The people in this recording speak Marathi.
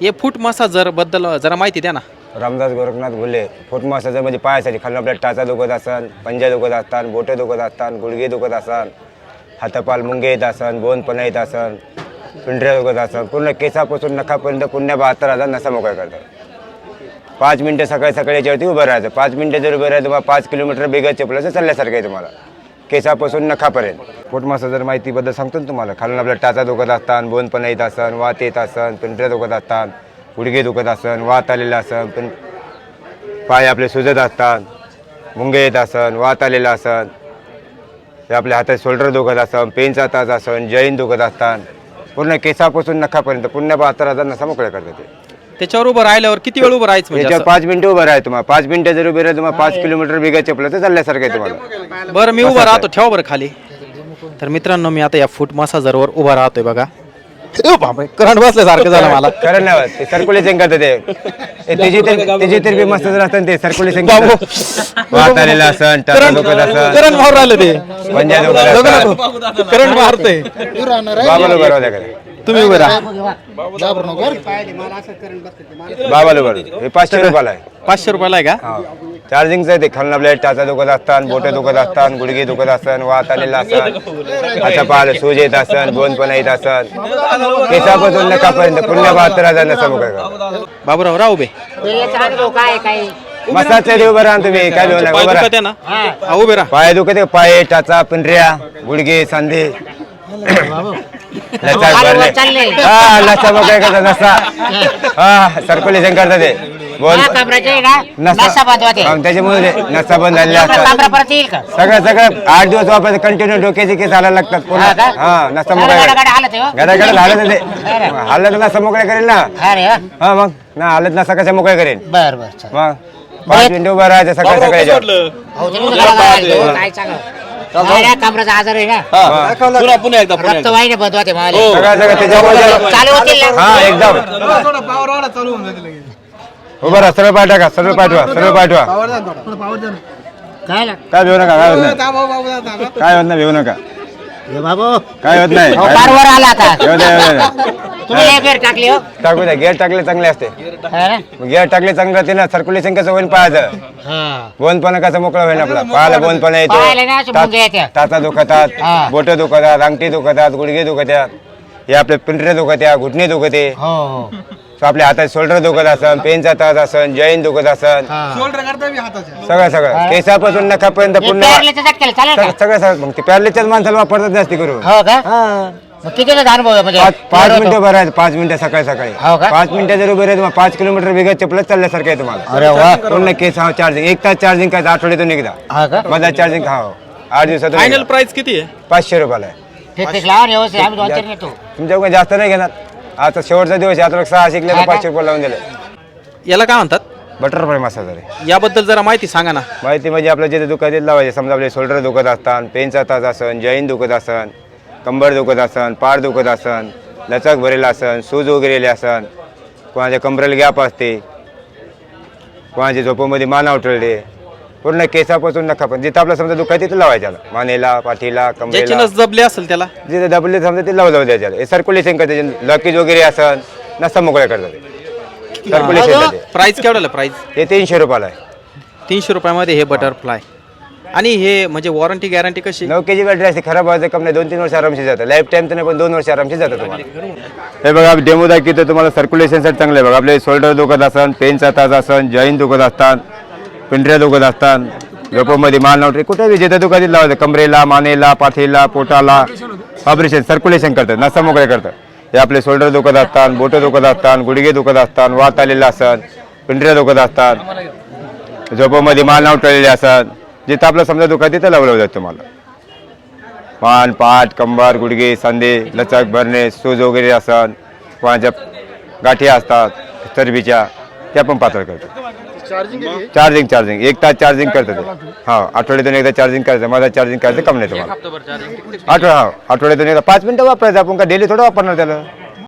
हे फूट मसाजरबद्दल जरा माहिती द्या ना. रामदास गोरखनाथ घुले फूट मसाजर म्हणजे पायासाठी खालून आपल्या टाचा दुखत असन पंजा दुखत असतात बोटे दुखत असतात गुडघे दुखत असन हातापाल मुंगे येत असन बोनपणा येत असन पिंढऱ्या दुखत असन पूर्ण केसापासून नखापर्यंत पुण्या बहात्तर हजार नसा मोकळा करतात. पाच मिनटं सकाळी सकाळी याच्यावरती उभं राहायचं. पाच मिनटं जर उभं राहायचं तुम्हाला पाच किलोमीटर बेगा चपलाचं चालल्यासारखं आहे तुम्हाला. केसापासून नखापर्यंत. पोट जर माहितीबद्दल सांगतो ना तुम्हाला खालून आपल्या टाचा दुखत असतात बोनपणा येत असन वात येत असन पिंढऱ्या दुखत असतात गुडघे दुखत असन वात आलेलं असन पण पाय आपले सुजत असतात मुंगे येत असन वात आलेलं असन ते आपल्या हातात शोल्डर दुखत असन पेनचा ताज असन जैन दुखत असतात. पूर्ण केसापासून नखापर्यंत पूर्ण बहात्तर हजार नसा मोकळ्या करतात ते. त्याच्यावर उभं राहिल्यावर किती वेळ उभं राहायचं म्हणजे याच्यावर पाच मिनिटं उभं राहा तुम्हाला. पाच मिनिटं जर उभे राहा तुम्हाला पाच किलोमीटर बिगा चपलं तर चालल्यासारखं आहे तुम्हाला? बरं मी उभं राहतो. ठेवा बरं खाली. तर मित्रांनो मी आता या फूट मसाजरवर उभा राहतोय बघा. ए बापरे, करंट बसल्यासारखं झालं मला. खरं नाही ते सर्क्युलेशन करतं ते. ए, त्याची तर त्याची तर बी मस्त असतं ते सर्क्युलेशन वात आलेलं असन करंट दुखत असन करंट मारून राहिलं ते. पंजा दुखत असन करंट मारतोय. बाबाला बरं होत्या करे तुम्ही उभे राहा. बाबाला हे पाचशे रुपयाला आहे. पाचशे रुपयाला आहे का? हा. चार्जिंगचं आहे ते खालून आपल्या टाचा दुखत असतात बोटे दुखत असतात गुडघे दुखत असतात वात आलेला असतात आता पाहिलं सूज येत असन बोनपणा येत असन केसापासून नकापर्यंत पुण्य बहात्तर हजार नसा बाबूराव राव उभे. काय काय मसाजच्या उभं राहा तुम्ही काय देऊ नका? पाय उभं राहा दुखत आहे ना? हा, उभे राहा. पाय दुखत पाय टाचा पिंढऱ्या गुडघे सांधे. लचा भरले. चालले. हा लचा मोकळा करतात नसा हा सर्क्युलेशन करतात ते. बोल. या कमराचे आहे ना नसा हा, त्याच्यामुळे ते नसा बंद आपला असतात. कमरा परत येईल का? सगळं सगळं आठ दिवस वापरायचं कंटिन्यू डोक्याचे केस हालायला लागतात हा पुन्हा का? हा नसा गडा- मोकळा गडा- गडा हालत आहे, हो. गडागड झालं ते हालत नसा मोकळ्या करेल ना. अरे वा. हा. मग. ना हालत नसा कशा मोकळ्या करेल? बर बर चल. मग. पाच मिनिटं उभं राहायचं सकाळी सकाळी याच्यावर. हो, तुला हो, काय सांगा काय ना, कमराचा आजार आहे ना रक्तवाहिनी बंद होते मला. सगळं सगळं त्याच्यामुळे चालू होतील ना. हा एकदम. उभं राहा सरळ पाय टाका सरळ पाठवा सरळ पाठवा. काय ना? काय भेऊ नका काय होत नाही काय होत नाही भेऊ नका. हे बाबू. काय होत नाही. हो, काय फार वर आला आता. येऊ द्या, येऊ द्या. तुम्ही लय फेर टाकली हो. टाकू द्या गेअर टाकले चांगले असते. हा ना? गेअर टाकले चांगले राहते ना सर्क्युलेशन कसं होईल पाहायचं. हा. बोनपणा कसं मोकळं होईल आपला. पायाला बोनपणा पायाला ना अशी येतो मुंग्या येत्या. टाचा दुखतात हा. बोट दुखतात अंगठी दुखतात गुडघे दुखतात. हे आपले पिंढरे दुखत्या घुटणे दुखते. हो हो. आपल्या हातात शोल्डर दुखत असन पेनचा त्रास असन जैन दुखत असन. हा. सगळं सगळं. केसापासून नखापर्यंत हे पूर्ण चालेल का? सगळं सगळं. सगळं. मग ते प्यारलेच्याच माणसाला वापरतात जास्ती करून. हो का? मग किती वेळा अनुभव आहे म्हणजे पाच पाच एवढं मिनिटं भरायचं पाच मिनिटं सकाळी सकाळी. हो का? पाच मिनिटं जर उभे राहिले तुम्हाला पाच किलोमीटर वेगळं चपलत चालल्यासारखं आहे तुम्हाला. अरे वा. पूर्ण केस हा चार्जिंग एक तास चार्जिंग करायचं आठवड्यातून एकदा. हा का? माझा चार्जिंग हा आठ दिवसातून फायनल एकदा. प्राइस किती आहे? पाचशे रुपयाला आहे. ठीक ठीक. लावा ना व्यवस्थित. आम्ही दोन तीन येतो तुमच्याकडे जास्त नाही घेणार. आता शेवटचा दिवस आहे, आता सहा शिकले? पाचशे रुपये लावून दिले. याला काय म्हणतात? बटरफ्लाय मसाज आहे याबद्दल जरा माहिती सांगा ना. माहिती म्हणजे आपलं जिथे दुखत आहे लावायचे. समजा आपले शोल्डर दुखत असतात पेनचा तास असन जैन दुखत असन कंबर दुखत असन पाड दुखत असन लचक भरेला असन सूज वगैरे असन कोणाच्या कमरेला गॅप असते कोणाच्या झोपेमध्ये मान उठळले पूर्ण केसापासून नका पण. जिथं आपलं समजा दुखत तिथं लावायच्याला मानेला पाठीला ज्याची कमरेला नस असेल त्याला? जिथे दबले समजा ते लावू लावू हे सर्क्युलेशन करते लकीज वगैरे असन नसता मोकळ्या करतात ते. सर्क्युलेशन करते. प्राइस केवढ्याला प्राइस हे तीनशे रुपयाला आहे. तीनशे रुपयामध्ये हे बटरफ्लाय आणि हे म्हणजे वॉरंटी गॅरंटी कशी? नऊ के जी बॅटरी असते खराब व्हायचं कम नाही. दोन तीन वर्ष आरामशी जातं. लाईफ टाईम तर नाही पण दोन वर्ष आरामशी जातं तुम्हाला. हे बघा डेमो दाखवतो तुम्हाला सर्क्युलेशनसाठी चांगलं आहे. बघा आपले शोल्डर दुखत असन पेनचा तास असन जॉईन दुखत असतात. पिंढऱ्या दुखत असतात झोपमध्ये माल नवटरी कुठे बी जिथे दुखत लावायचं कमरेला मानेला पाठीला पोटाला ऑपरेशन सर्क्युलेशन करतात. नसा मोकळे करतात. हे आपले शोल्डर दुखत असतात बोटं दुखत असतात गुडघे दुखत असतात वात आलेले असतात पिंढऱ्या दुखत असतात. झोपामध्ये माल नावटळलेले असतात. जिथं आपलं समजा दुखा तिथं लावलं जातं तुम्हाला. मान पाठ कंबर गुडघे सांधे लचक भरणे सूज वगैरे असतात. कोणाच्या गाठी असतात चरबीच्या त्या पण पातळ करतात. चार्जिंग चार्जिंग एक तास चार्जिंग करतं ते. हा आठवड्यातून एकदा चार्जिंग करायचं माझा चार्जिंग करायचं कम नाही तुम्हाला. आठवडा हा आठवड्यातून एकदा पाच मिनिटं वापरायचं आपण का? डेली थोडं वापरणार त्याला?